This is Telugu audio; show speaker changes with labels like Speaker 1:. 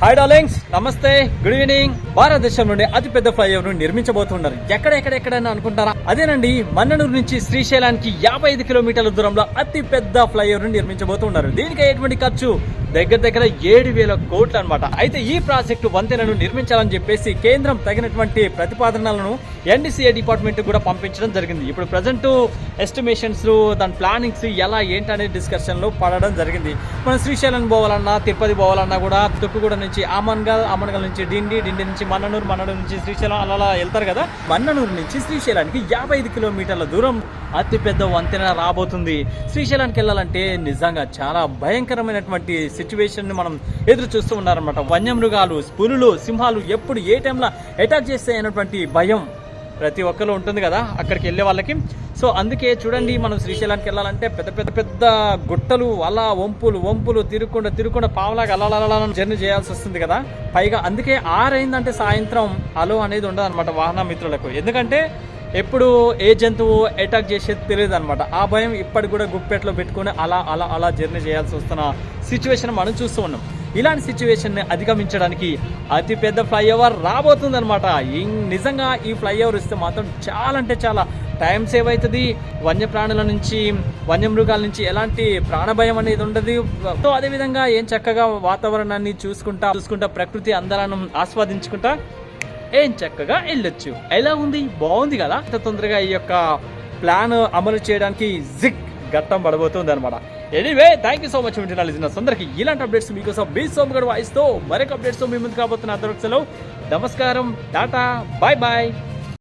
Speaker 1: హాయ్ డార్లింగ్స్ నమస్తే గుడ్ ఈవినింగ్ భారతదేశం నుండి అతిపెద్ద ఫ్లైఓవర్ను నిర్మించబోతున్నారు ఎక్కడెక్కడ ఎక్కడైనా అనుకుంటారా? అదేనండి మన్ననూరు నుంచి శ్రీశైలానికి యాభై ఐదు కిలోమీటర్ల దూరంలో అతి పెద్ద ఫ్లైఓవర్ను నిర్మించబోతున్నారు. దీనికి ఎటువంటి ఖర్చు? దగ్గర దగ్గర ఏడు వేల కోట్లు అనమాట అయితే ఈ ప్రాజెక్టు వంతెనను నిర్మించాలని చెప్పేసి కేంద్రం తగినటువంటి ప్రతిపాదనలను ఎన్డీసీఏ డిపార్ట్మెంట్ కూడా పంపించడం జరిగింది. ఇప్పుడు ప్రజెంట్ ఎస్టిమేషన్స్ దాని ప్లానింగ్స్ ఎలా ఏంటనే డిస్కషన్లో పడడం జరిగింది. మనం శ్రీశైలం పోవాలన్నా తిరుపతి పోవాలన్నా కూడా తుక్కుగూడ నుంచి ఆమన్గల్ ఆమన్గల్ నుంచి డిండి డిండి నుంచి మన్ననూరు మన్ననూరు నుంచి శ్రీశైలం అలా అలా వెళ్తారు కదా? మన్ననూరు నుంచి శ్రీశైలానికి యాభై ఐదు కిలోమీటర్ల దూరం అతిపెద్ద వంతెన రాబోతుంది. శ్రీశైలానికి వెళ్ళాలంటే నిజంగా చాలా భయంకరమైనటువంటి సిచ్యువేషన్ మనం ఎదురు చూస్తూ ఉన్నారనమాట వన్యమృగాలు పులులు సింహాలు ఎప్పుడు ఏ టైంలో అటాక్ చేస్తాయి అనేటువంటి భయం ప్రతి ఒక్కరు ఉంటుంది కదా? అక్కడికి వెళ్ళే వాళ్ళకి. సో అందుకే చూడండి మనం శ్రీశైలానికి వెళ్ళాలంటే పెద్ద పెద్ద పెద్ద గుట్టలు అలా వంపులు వంపులు తిరుక్కుండా తిరుక్కుండా పావులాగా అలా జర్నీ చేయాల్సి వస్తుంది కదా. పైగా అందుకే ఆరైందంటే సాయంత్రం అలో అనేది ఉండదు అనమాట వాహన మిత్రులకు. ఎందుకంటే ఎప్పుడు ఏ జంతువు అటాక్ చేసేది తెలియదు అనమాట ఆ భయం ఇప్పటికి కూడా గుప్పెట్లో పెట్టుకొని అలా అలా అలా జర్నీ చేయాల్సి వస్తున్న సిచ్యువేషన్ మనం చూస్తూ ఉన్నాం. ఇలాంటి సిచ్యువేషన్ని అధిగమించడానికి అతి పెద్ద ఫ్లైఓవర్ రాబోతుంది అనమాట నిజంగా ఈ ఫ్లైఓవర్ ఇస్తే మాత్రం చాలా అంటే చాలా టైం సేవ్ అవుతుంది. వన్యప్రాణుల నుంచి వన్యమృగాల నుంచి ఎలాంటి ప్రాణభయం అనేది ఉండదు. సో అదేవిధంగా ఏం చక్కగా వాతావరణాన్ని చూసుకుంటా చూసుకుంటా ప్రకృతి అందాలను ఆస్వాదించుకుంటా ఏం చక్కగా వెళ్ళొచ్చు. ఎలా ఉంది? బాగుంది కదా? అంత తొందరగా ఈ యొక్క ప్లాన్ అమలు చేయడానికి జిగ్ గట్టం పడబోతుంది అనమాట anyway thank you so much వింటున్నా లిజినర్స్ అందరికి ఇలాంటి అప్డేట్స్ మీకోసం బీ సోమగడ్ వాయిస్తో మరొక అప్డేట్స్తో మీ ముందు కాబోతున్న అదొక సెలవు నమస్కారం టాటా బాయ్ బాయ్